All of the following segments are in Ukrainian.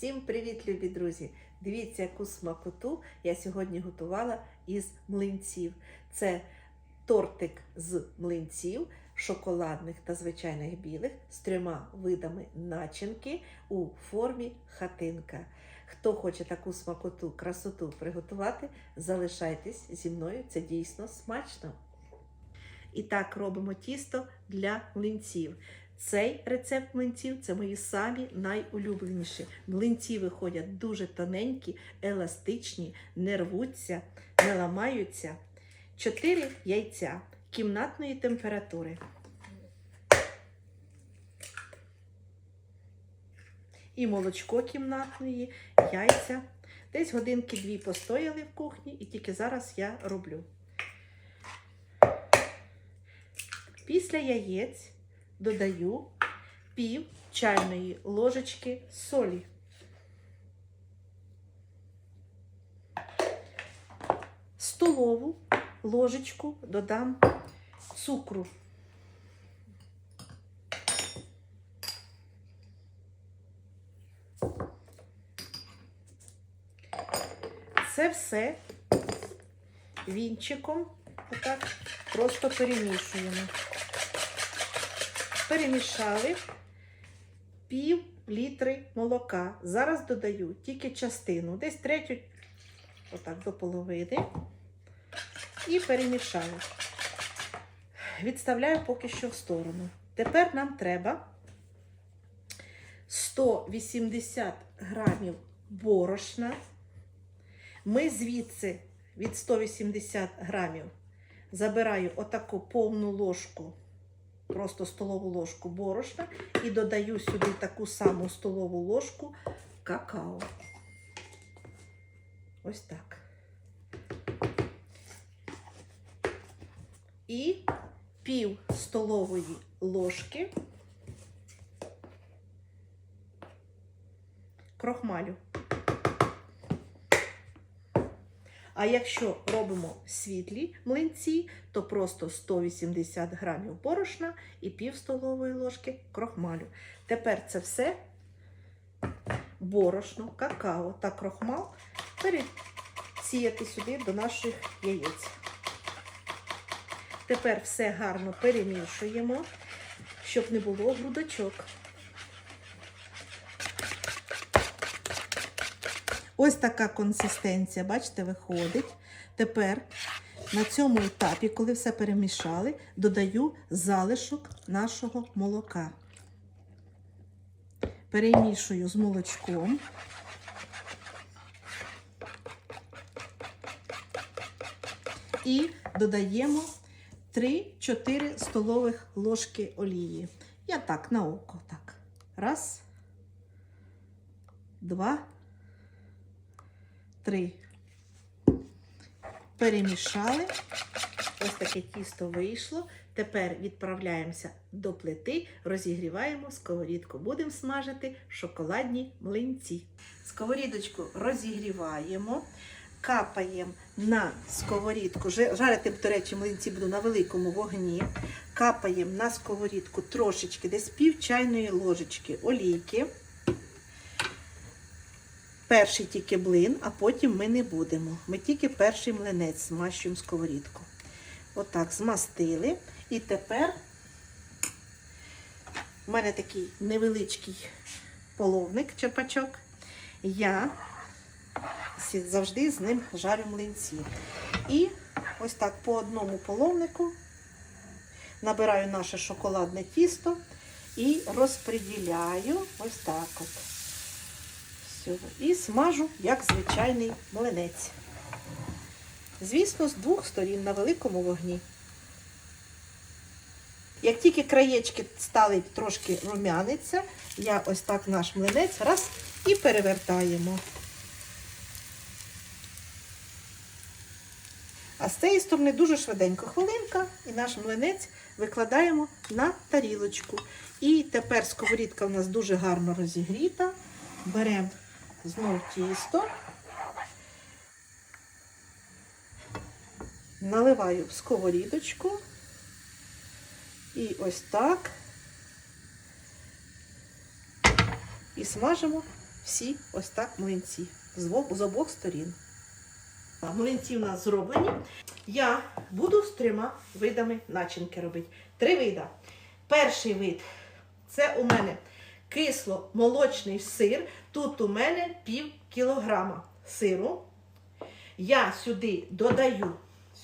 Всім привіт, любі друзі! Дивіться, яку смакоту я сьогодні готувала із млинців. Це тортик з млинців, шоколадних та звичайних білих з трьома видами начинки у формі хатинка. Хто хоче таку смакоту, красоту приготувати, залишайтесь зі мною, це дійсно смачно. І так робимо тісто для млинців. Цей рецепт млинців це мої самі найулюбленіші. Млинці виходять дуже тоненькі, еластичні, не рвуться, не ламаються. Чотири яйця кімнатної температури. І молочко кімнатної, яйця. Десь годинки дві постояли в кухні, і тільки зараз я роблю. Після яєць додаю пів чайної ложечки солі. Столову ложечку додам цукру. Це все вінчиком отак просто перемішуємо перемішали пів літри молока. Зараз додаю тільки частину, десь третю, отак до половини. І перемішаю. Відставляю поки що в сторону. Тепер нам треба 180 грамів борошна. Ми звідси від 180 грамів забираю отаку повну ложку просто столову ложку борошна і додаю сюди таку саму столову ложку какао. Ось так. І пів столової ложки крохмалю. А якщо робимо світлі млинці, то просто 180 грамів борошна і пів столової ложки крохмалю. Тепер це все борошно, какао та крохмал пересіяти сюди до наших яєць. Тепер все гарно перемішуємо, щоб не було грудочок. Ось така консистенція, бачите, виходить. Тепер на цьому етапі, коли все перемішали, додаю залишок нашого молока. Перемішую з молочком. І додаємо 3-4 столових ложки олії. Я так, на око. Так. Раз, два, три. Перемішали. Ось таке тісто вийшло. Тепер відправляємося до плити, розігріваємо сковорідку. Будемо смажити шоколадні млинці. Сковорідочку розігріваємо, капаємо на сковорідку. Жарити, до речі, млинці буду на великому вогні. Капаємо на сковорідку трошечки, десь пів чайної ложечки олійки. Перший тільки блин, а потім ми не будемо. Ми тільки перший млинець змащуємо сковорідку. Отак змастили. І тепер у мене такий невеличкий половник, чепачок. Я завжди з ним жарю млинці. І ось так по одному половнику набираю наше шоколадне тісто і розподіляю ось так от. І смажу, як звичайний млинець. Звісно, з двох сторін на великому вогні. Як тільки краєчки стали трошки рум'яниться, я ось так наш млинець раз і перевертаємо. А з цієї сторони дуже швиденько хвилинка, і наш млинець викладаємо на тарілочку. І тепер сковорідка у нас дуже гарно розігріта. Беремо Знов тісто, наливаю в сковорідочку і ось так і смажимо всі ось так млинці з обох сторін. Млинці у нас зроблені. Я буду з трьома видами начинки робити. Три вида. Перший вид це у мене кисло-молочний сир. Тут у мене пів кілограма сиру. Я сюди додаю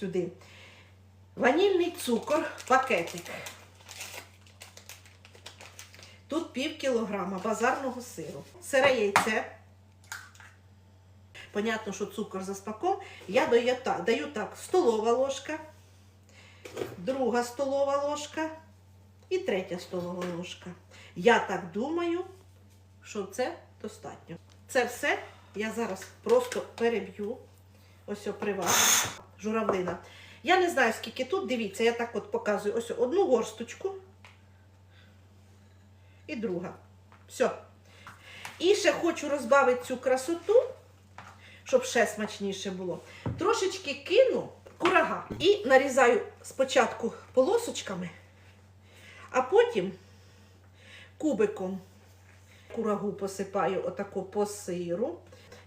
сюди ванільний цукор, пакетик. Тут пів кілограма базарного сиру. Сире яйце. Понятно, що цукор за смаком. Я даю так столова ложка, друга столова ложка і третя столова ложка. Я так думаю, що це достатньо. Це все я зараз просто переб'ю. Ось о. Журавлина. Я не знаю, скільки тут, дивіться, я так от показую ось одну горсточку і друга. Все. І ще хочу розбавити цю красоту, щоб ще смачніше було. Трошечки кину курага і нарізаю спочатку полосочками, а потім кубиком курагу посипаю отако по сиру.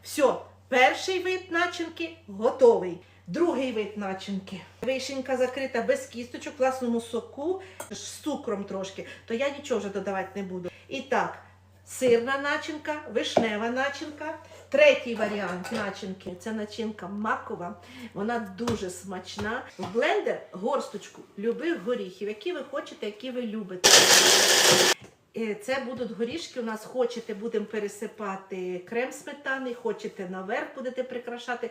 Все, перший вид начинки готовий. Другий вид начинки. Вишенька закрита без кісточок, в власному соку, з цукром трошки, то я нічого вже додавати не буду. І так, сирна начинка, вишнева начинка. Третій варіант начинки це начинка макова. Вона дуже смачна. В блендер горсточку любих горіхів, які ви хочете, які ви любите. Е, Це будуть горішки. У нас хочете, будемо пересипати крем сметани, хочете наверх будете прикрашати.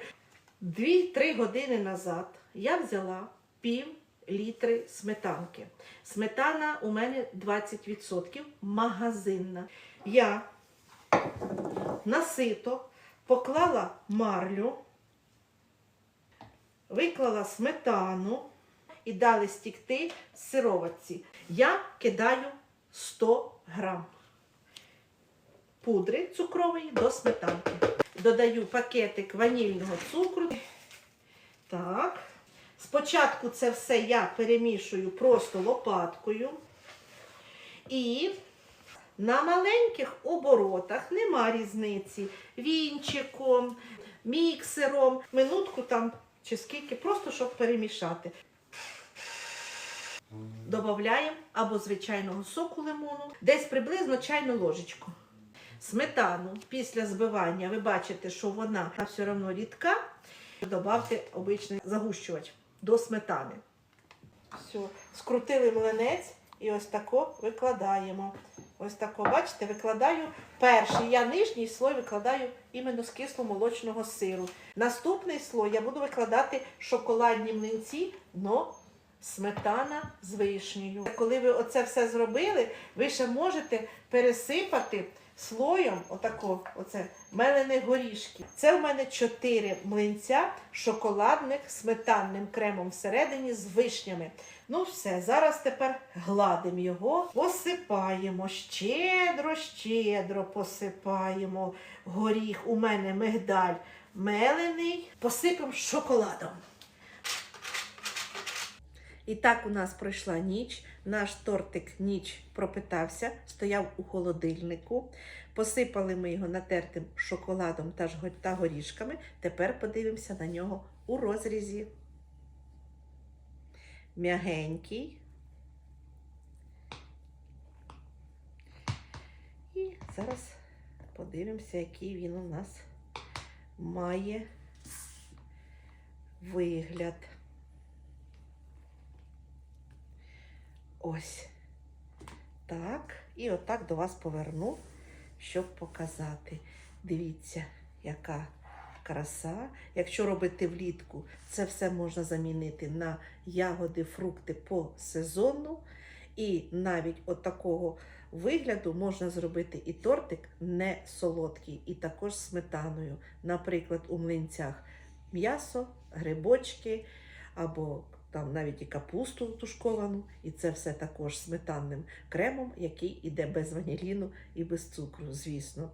Дві-три години назад я взяла пів літри сметанки. Сметана у мене 20% магазинна. Я на сито поклала марлю, виклала сметану і дали стікти сироватці. Я кидаю 100 грам пудри цукрової до сметанки. Додаю пакетик ванільного цукру. Так. Спочатку це все я перемішую просто лопаткою. І на маленьких оборотах нема різниці. Вінчиком, міксером, минутку там чи скільки, просто щоб перемішати. Додаємо або звичайного соку лимону, десь приблизно чайну ложечку. Сметану після збивання ви бачите, що вона все одно рідка. Добавте обичний загущувач до сметани. Все, скрутили млинець і ось тако викладаємо. Ось тако, бачите, викладаю перший. Я нижній слой викладаю іменно з кисломолочного сиру. Наступний слой я буду викладати шоколадні млинці, но сметана з вишнею. Коли ви оце все зробили, ви ще можете пересипати слоєм отако, оце, мелених горішків. Це в мене 4 млинця шоколадних сметанним кремом всередині з вишнями. Ну все, зараз тепер гладимо його, посипаємо, щедро, щедро посипаємо горіх. У мене мигдаль мелений, посипемо шоколадом. І так у нас пройшла ніч. Наш тортик ніч пропитався, стояв у холодильнику. Посипали ми його натертим шоколадом та горішками. Тепер подивимося на нього у розрізі. М'ягенький. І зараз подивимося, який він у нас має вигляд. Ось. Так. І отак до вас поверну, щоб показати. Дивіться, яка краса. Якщо робити влітку, це все можна замінити на ягоди, фрукти по сезону. І навіть от такого вигляду можна зробити і тортик не солодкий, і також сметаною. Наприклад, у млинцях м'ясо, грибочки або там навіть і капусту тушковану, і це все також сметанним кремом, який іде без ваніліну і без цукру, звісно.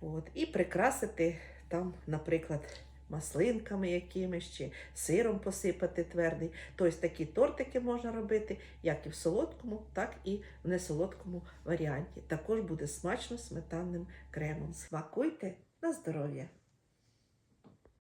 От. І прикрасити там, наприклад, маслинками якимись чи сиром посипати твердий. Тобто такі тортики можна робити як і в солодкому, так і в несолодкому варіанті. Також буде смачно сметанним кремом. Смакуйте на здоров'я!